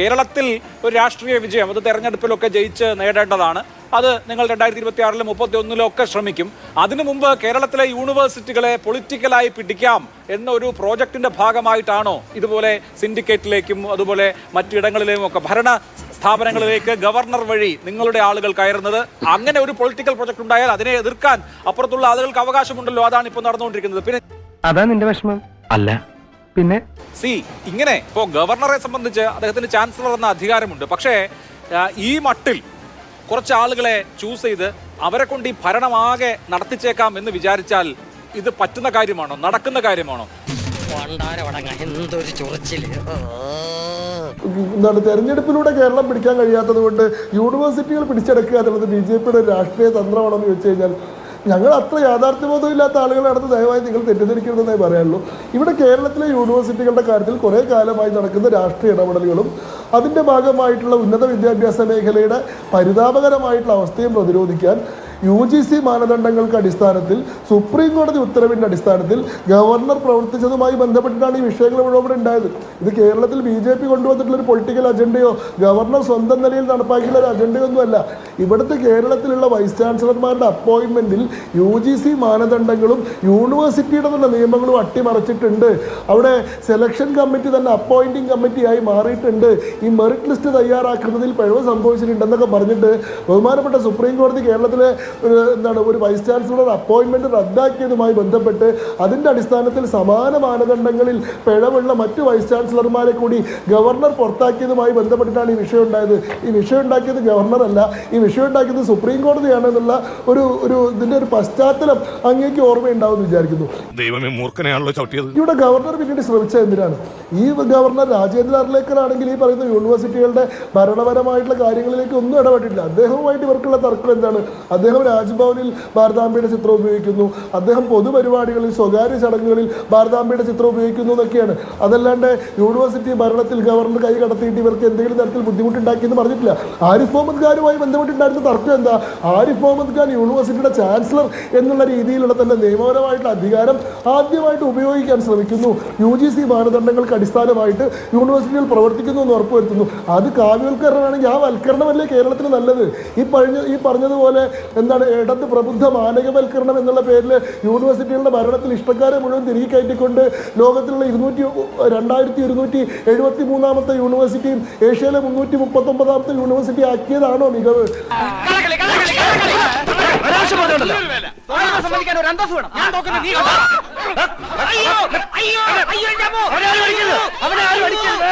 കേരളത്തിൽ ഒരു രാഷ്ട്രീയ വിജയം അത് തെരഞ്ഞെടുപ്പിലൊക്കെ ജയിച്ച് നേടേണ്ടതാണ്. അത് നിങ്ങൾ രണ്ടായിരത്തി ഇരുപത്തി ആറിലും മുപ്പത്തി ഒന്നിലും ഒക്കെ ശ്രമിക്കും. അതിനു മുമ്പ് കേരളത്തിലെ യൂണിവേഴ്സിറ്റികളെ പൊളിറ്റിക്കലായി പിടിക്കാം എന്നൊരു പ്രോജക്റ്റിന്റെ ഭാഗമായിട്ടാണോ ഇതുപോലെ സിൻഡിക്കേറ്റിലേക്കും അതുപോലെ മറ്റിടങ്ങളിലേക്കും ഒക്കെ ഭരണ സ്ഥാപനങ്ങളിലേക്ക് ഗവർണർ വഴി നിങ്ങളുടെ ആളുകൾ കയറുന്നത്? അങ്ങനെ ഒരു പൊളിറ്റിക്കൽ പ്രോജക്റ്റ് ഉണ്ടായാൽ അതിനെ എതിർക്കാൻ അപ്പുറത്തുള്ള ആളുകൾക്ക് അവകാശമുണ്ടല്ലോ അതാണ് ഇപ്പോൾ നടന്നുകൊണ്ടിരിക്കുന്നത്. പിന്നെ അതാ നിന്റെ വിഷമം. അല്ല പിന്നെ? സി ഇങ്ങനെ ഇപ്പോൾ ഗവർണറെ സംബന്ധിച്ച് അദ്ദേഹത്തിന് ചാൻസലർ എന്ന അധികാരമുണ്ട്. പക്ഷേ ഈ മട്ടിൽ കുറച്ച് ആളുകളെ ചൂസ് ചെയ്ത് അവരെ കൊണ്ട് ഈ ഭരണമാകെ നടത്തിച്ചേക്കാം എന്ന് വിചാരിച്ചാൽ ഇത് പറ്റുന്ന കാര്യമാണോ? നടക്കുന്ന കാര്യമാണോ? എന്താണ് തെരഞ്ഞെടുപ്പിലൂടെ കേരളം പിടിക്കാൻ കഴിയാത്തത് കൊണ്ട് യൂണിവേഴ്സിറ്റികൾ പിടിച്ചെടുക്കുക എന്നുള്ളത് ബി ജെ പിയുടെ രാഷ്ട്രീയ തന്ത്രമാണെന്ന് ചോദിച്ചു കഴിഞ്ഞാൽ ഞങ്ങൾ അത്ര യാഥാർത്ഥ്യബോധമില്ലാത്ത ആളുകളാണെന്ന് ദയവായി നിങ്ങൾ തെറ്റിദ്ധരിക്കരുതെന്നേ പറയാനുള്ളൂ. ഇവിടെ കേരളത്തിലെ യൂണിവേഴ്സിറ്റികളുടെ കാര്യത്തിൽ കുറേ കാലമായി നടക്കുന്ന രാഷ്ട്രീയ ഇടപെടലുകളും അതിന്റെ ഭാഗമായിട്ടുള്ള ഉന്നത വിദ്യാഭ്യാസ മേഖലയുടെ പരിതാപകരമായിട്ടുള്ള അവസ്ഥയും പ്രതിരോധിക്കാൻ യു ജി സി മാനദണ്ഡങ്ങൾക്ക് അടിസ്ഥാനത്തിൽ സുപ്രീം കോടതി ഉത്തരവിന്റെ അടിസ്ഥാനത്തിൽ ഗവർണർ പ്രവർത്തിച്ചതുമായി ബന്ധപ്പെട്ടിട്ടാണ് ഈ വിഷയങ്ങൾ ഇവിടെ ഉണ്ടായത്. ഇത് കേരളത്തിൽ ബി ജെ പി കൊണ്ടുവന്നിട്ടുള്ള ഒരു പൊളിറ്റിക്കൽ അജണ്ടയോ ഗവർണർ സ്വന്തം നിലയിൽ നടപ്പാക്കിയുള്ള ഒരു അജണ്ടയൊന്നുമല്ല ഇവിടുത്തെ കേരളത്തിലുള്ള വൈസ് ചാൻസലർമാരുടെ അപ്പോയിൻമെന്റിൽ യു ജി സി മാനദണ്ഡങ്ങളും യൂണിവേഴ്സിറ്റിയുടെ തന്നെ നിയമങ്ങളും അട്ടിമറിച്ചിട്ടുണ്ട്. അവിടെ സെലക്ഷൻ കമ്മിറ്റി തന്നെ അപ്പോയിന്റിംഗ് കമ്മിറ്റിയായി മാറിയിട്ടുണ്ട്. ഈ മെറിറ്റ് ലിസ്റ്റ് തയ്യാറാക്കുന്നതിൽ പിഴവ് സംഭവിച്ചിട്ടുണ്ടെന്നൊക്കെ പറഞ്ഞിട്ട് ബഹുമാനപ്പെട്ട സുപ്രീം കോടതി കേരളത്തിലെ ഒരു എന്താണ് ഒരു വൈസ് ചാൻസലറുടെ അപ്പോയിൻമെന്റ് റദ്ദാക്കിയതുമായി ബന്ധപ്പെട്ട് അതിന്റെ അടിസ്ഥാനത്തിൽ സമാന മാനദണ്ഡങ്ങളിൽ പിഴവുള്ള മറ്റു വൈസ് ചാൻസലർമാരെ കൂടി ഗവർണർ പുറത്താക്കിയതുമായി ബന്ധപ്പെട്ടിട്ടാണ് ഈ വിഷയം ഉണ്ടായത്. ഈ വിഷയം ഉണ്ടാക്കിയത് ഗവർണറല്ല അല്ല. ഈ വിഷയം ഉണ്ടാക്കിയത് സുപ്രീം കോടതിയാണെന്നുള്ള ഒരു ഒരു ഇതിന്റെ ഒരു പശ്ചാത്തലം അങ്ങേക്ക് ഓർമ്മയുണ്ടാവുമെന്ന് വിചാരിക്കുന്നു. ദൈവമേ മൂർഖനെയാണല്ലോ ചവിട്ടിയത്. ഇവിടെ ഗവർണർ പിന്നീട് ശ്രമിച്ചത് എന്തിനാണ്? ഈ ഗവർണർ രാജേന്ദ്ര അർലേക്കർ ആണെങ്കിൽ ഈ പറയുന്ന യൂണിവേഴ്സിറ്റികളുടെ ഭരണപരമായിട്ടുള്ള കാര്യങ്ങളിലേക്ക് ഒന്നും ഇടപെട്ടിട്ടില്ല. അദ്ദേഹവുമായിട്ട് ഇവർക്കുള്ള തർക്കം എന്താണ്? അദ്ദേഹം രാജ്ഭവനിൽ ഭാരതാംബയുടെ ചിത്രം ഉപയോഗിക്കുന്നു. അദ്ദേഹം പൊതുപരിപാടികളിൽ സ്വകാര്യ ചടങ്ങുകളിൽ ഭാരതാംബയുടെ ചിത്രം ഉപയോഗിക്കുന്നു എന്നൊക്കെയാണ്. അതല്ലാണ്ട് യൂണിവേഴ്സിറ്റി ഭരണത്തിൽ ഗവർണർ കൈ കടത്തിയിട്ട് ഇവർക്ക് എന്തെങ്കിലും തരത്തിൽ ബുദ്ധിമുട്ടുണ്ടാക്കിയെന്ന് പറഞ്ഞിട്ടില്ല. ആരിഫ് മുഹമ്മദ് ഖാനുമായി ബന്ധപ്പെട്ടുണ്ടായിരുന്ന തർക്കം എന്താ? ആരിഫ് മുഹമ്മദ് ഖാൻ യൂണിവേഴ്സിറ്റിയുടെ ചാൻസലർ എന്നുള്ള രീതിയിലുള്ള തന്നെ നിയമപരമായിട്ടുള്ള അധികാരം ആദ്യമായിട്ട് ഉപയോഗിക്കാൻ ശ്രമിക്കുന്നു. യു ജി സി മാനദണ്ഡങ്ങൾക്ക് അടിസ്ഥാനമായിട്ട് യൂണിവേഴ്സിറ്റികൾ പ്രവർത്തിക്കുന്നു എന്ന് ഉറപ്പുവരുത്തുന്നു അത് കാവ്യവൽക്കരണമാണെങ്കിൽ ആ വൽക്കരണമല്ലേ കേരളത്തിന് നല്ലത്? ഈ പറഞ്ഞ ഈ പറഞ്ഞതുപോലെ എന്താണ് ഇടത് പ്രബുദ്ധ മാനകവൽക്കരണം എന്നുള്ള പേരിൽ യൂണിവേഴ്സിറ്റികളുടെ ഭരണത്തിൽ ഇഷ്ടക്കാരെ മുഴുവൻ തിരികെ കയറ്റിക്കൊണ്ട് ലോകത്തിലുള്ള ഇരുന്നൂറ്റി രണ്ടായിരത്തി ഇരുന്നൂറ്റി എഴുപത്തി മൂന്നാമത്തെ യൂണിവേഴ്സിറ്റിയും ഏഷ്യയിലെ മുന്നൂറ്റി മുപ്പത്തൊമ്പതാമത്തെ യൂണിവേഴ്സിറ്റി ആക്കിയതാണോ മികവ് അയ്യോ അയ്യോ അയ്യോ അവനെ ആരും അടിക്കരുത്